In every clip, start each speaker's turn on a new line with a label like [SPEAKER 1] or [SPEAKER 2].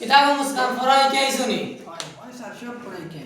[SPEAKER 1] কিতাব মুস্কান ফরাই কে শুনি
[SPEAKER 2] ওই স্যার সব পড়াই কে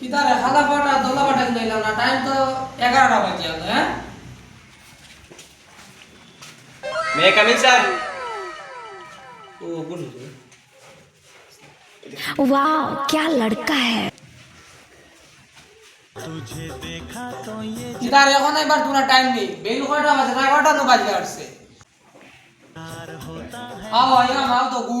[SPEAKER 1] কিতারে খালা পাটা দোলা পাটা দিলাম না টাইম তো এগারোটা বাজে গেল হ্যাঁ
[SPEAKER 3] me coming sir
[SPEAKER 1] oh good
[SPEAKER 4] वाह क्या लड़का है
[SPEAKER 1] কিতার এখন একবার তোমরা টাইম নেই বেল কয়টা বাজে না এগারোটা নো বাজে আসছে আও আইয়া মাও তো গু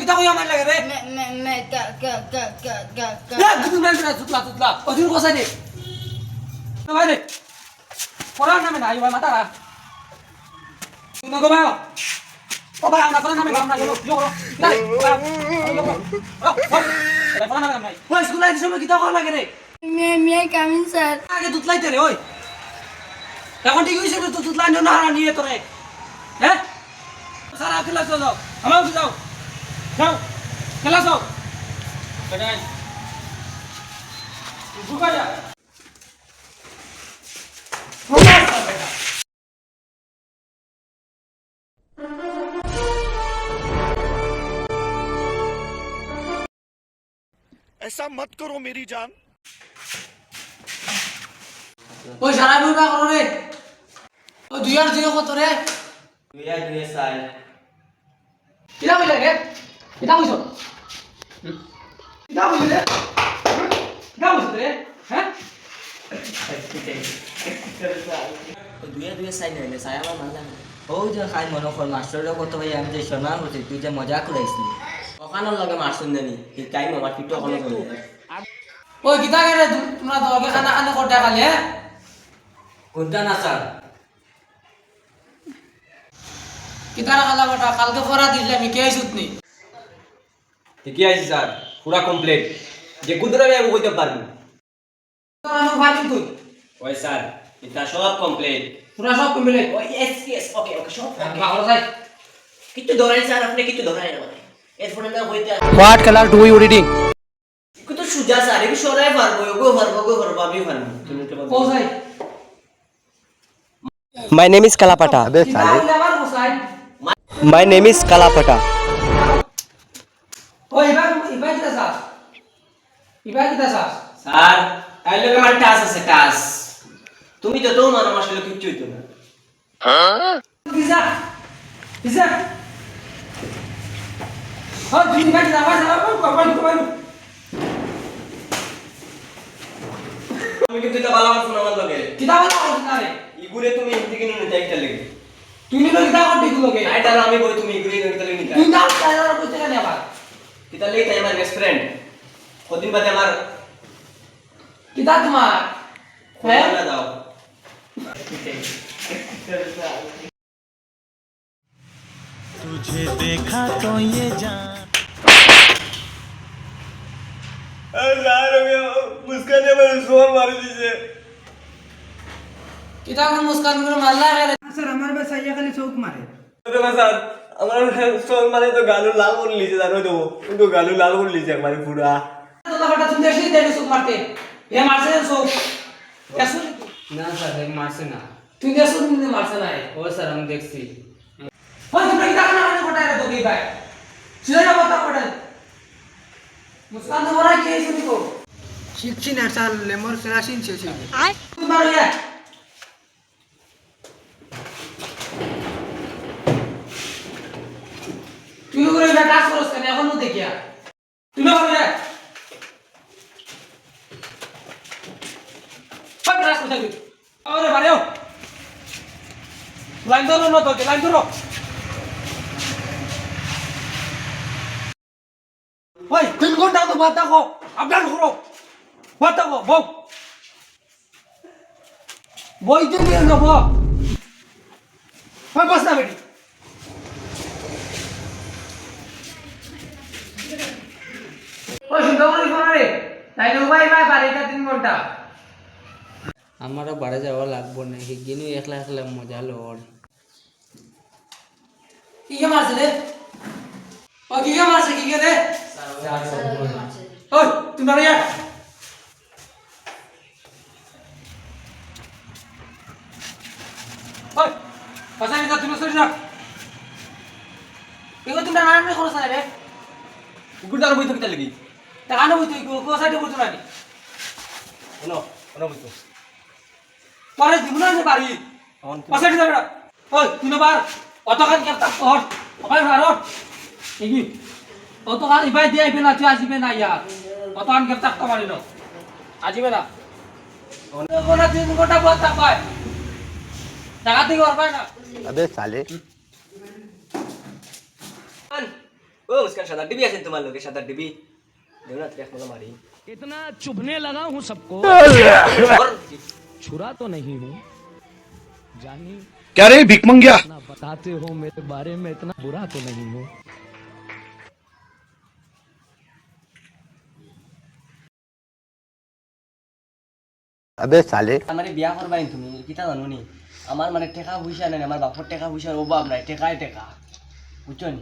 [SPEAKER 1] কিতা মার লাগে রে?
[SPEAKER 2] মে মে মে কা কা কা কা কা কা।
[SPEAKER 1] না দুদিন মার না? তুতলা তুতলা ওদিন কোসাই দে না? ভাই রে পড়া নামে না আইবা মাতারা তুমি গো বাও ও বাও না পড়া নামে না না ইয়ো ইয়ো না পড়া নামে না ওই স্কুলে আইতে সময় কিতা করা লাগে রে
[SPEAKER 2] মে মে
[SPEAKER 1] এখন ঠিক হইছে তো তুতলাই না হারা নিয়ে তোরে হ্যাঁ সারা খেলা চলো আমার যাও যাও খেলা যাও বেটাই ঢুকা যা ঢুকা যা বেটা
[SPEAKER 5] ऐसा मत करो मेरी जान
[SPEAKER 1] ওই সারা বুড়া করো ওই দুই আর দুই কত রে?
[SPEAKER 3] দুই আর দুই চার
[SPEAKER 1] কিতা কইলে রে কিতা কইছ কিতা কইলে রে? কিতা কইছ রে? হ্যাঁ
[SPEAKER 6] দুয়ে দুয়ে চাই নহলে চাই আমার ভালো লাগে ও যে খাই মনোফল মাষ্টরের কত ভাই আমি যে শোনা হচ্ছে তুই যে মজা করাইছিলি অকানোর লগে জানি সেই টাইম আমার পিটো অকলে করে
[SPEAKER 1] ওই কিতা রে তোমরা দলকে খানা খানা করতে খালি হ্যাঁ
[SPEAKER 6] কোনটা না স্যার
[SPEAKER 1] কিতারা খালাবাটা কালকে পড়া দিলাম কি আইসুত নি
[SPEAKER 3] ঠিকই আইছি স্যার পুরা কমপ্লিট যে কুদরা আমি কইতে পারবো
[SPEAKER 1] আমি ভাবি তুই
[SPEAKER 3] ওই স্যার এটা সব কমপ্লিট
[SPEAKER 1] পুরা সব কমপ্লিট
[SPEAKER 6] ওই এস এস ওকে ওকে সব
[SPEAKER 1] ভালো যাই
[SPEAKER 6] কিছু ধরাই স্যার আপনি কিছু ধরাই না মানে এর ফোনে না হইতে
[SPEAKER 7] what colour do you reading
[SPEAKER 6] কত সুজা স্যার এ সরাই পারবো গো পারবো গো পারবো আমি পারবো তুমি তো
[SPEAKER 7] পারবো মাই নেম
[SPEAKER 1] ইজ কালাপাটা আবে সালে
[SPEAKER 7] মাই নেম ইজ কালাপাটা
[SPEAKER 1] ও ইবা ইবা কিতা স্যার ইবা কিতা স্যার
[SPEAKER 3] স্যার তাই লোক আমার টাস আছে টাস
[SPEAKER 6] তুমি তো তো মানো আমার সাথে কিচ্ছু হইতো না। হ্যাঁ?
[SPEAKER 1] Pizza pizza. ও তুমি ইবা কিতা আবার যাবা কোন কোন
[SPEAKER 3] তুমি কিন্তু এটা বালা আমার শোনা আমার লগে।
[SPEAKER 1] কিতা বালা আমার শোনা? রে
[SPEAKER 3] ইগুরে তুমি হিন্দি কিনে নিতে একটা লাগে।
[SPEAKER 1] তুই নিলো কিতা করতে গুলোকে
[SPEAKER 3] এটা আমি কই তুমি ইগুরে নিতে লেগে নিতে
[SPEAKER 1] তুই না তারা কইতে না আবার
[SPEAKER 3] কিতা লেগে তাই আমার বেস্ট ফ্রেন্ড কদিন বাদে আমার
[SPEAKER 1] কিতা তোমার হ্যাঁ
[SPEAKER 3] খোলা দাও মুস্কানে আমার সোর মারি দিছে
[SPEAKER 1] কিতা কোন মুস্কান করে মারলা রে
[SPEAKER 2] স্যার আমার বাস আইয়া খালি চৌক মারে।
[SPEAKER 3] স্যার আমার সোর মারি তো গালু লাল করে লিছে জানো তো। কিন্তু গালু লাল করে লিছে একবারে পুরা।
[SPEAKER 1] তোলা ফাটা তুমি দেখলি দেবে সুখ মারতে। এ মারছে এসু
[SPEAKER 6] না স্যার মারছে না।
[SPEAKER 1] তুই দেখছ তুমি মারছে না।
[SPEAKER 6] ও স্যার আমি দেখছি।
[SPEAKER 1] ওই তুমি কিতা কানা কানে কোটায় তো কি ভাই সিধা না কথা কোটায় মুস্কান তো বড় কি হইছে তো।
[SPEAKER 2] শিখছি না স্যার লেমর সেরা শিখছি
[SPEAKER 1] তুমি মারো তুমি করে কাজ করছ কেন? এখনও দেখিয়া তুমি করে কাজ করছ তুমি আরে বাড়িও লাইন ধরো না তোকে, লাইন ধরো। ওই, তিন ঘণ্টা তো বাদ দেখো আপনার ঘুরো বাদ দেখো বউ। বই তো নিয়ে যাব বাস না বেটি। ওই সুন্দর করে ফোন রে তাই তো ভাই ভাই বাড়িটা তিন ঘণ্টা
[SPEAKER 8] আমারও বাড়ি যাওয়া লাগবো না হিগিনু একলা একলা মজা লড়
[SPEAKER 1] কি কে মারছে রে? ও কি কে মারছে কি কে রে? ওই তুমি বাড়ি
[SPEAKER 3] গুরদার বই থাকি লাগি
[SPEAKER 1] তা আনো বই তুই কো সাইডে বইতো নাকি
[SPEAKER 3] শোনো শোনো বইতো
[SPEAKER 1] পরে দিব না পারি পাশে যাবে ওই তুই না। বার অতখান কেন তাক কর? ওখানে ভার কি? অতখান ইবাই দিয়ে আইবে না তুই আসিবে না ইয়ার। অতখান কেন তাক কমারি না আসিবে না। অনেক গোটা তিন গোটা পথ থাকায় টাকা থেকে না।
[SPEAKER 7] আবে সালে
[SPEAKER 3] ও মুস্কান সাদা ডিবি আছেন তোমার লোকে সাদা ডিবি দেও না ত্রেক মতো মারি
[SPEAKER 9] इतना चुभने लगा हूं सबको छुरा तो नहीं हूं जानी
[SPEAKER 5] क्या रे भिक मंगिया
[SPEAKER 9] ना बताते हो मेरे बारे में इतना बुरा तो नहीं हूं
[SPEAKER 7] अबे साले
[SPEAKER 3] আমার বিয়া করবাই তুমি কিতা জানো নি আমার মানে টেকা পয়সা নাই আমার বাপর টেকা পয়সার অভাব নাই টেকাই টেকা বুঝছো নি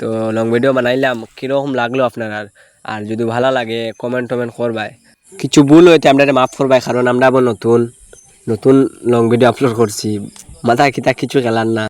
[SPEAKER 7] তো লং ভিডিও বানাইলাম, কীরকম লাগল আপনার? আর আর যদি ভালো লাগে কমেন্ট টমেন্ট করবাই। কিছু ভুল হয়েছে আমরা মাফ করবাই, কারণ আমরা আবার নতুন নতুন লং ভিডিও আপলোড করছি। মাথা কিতা কিছু খেলার না।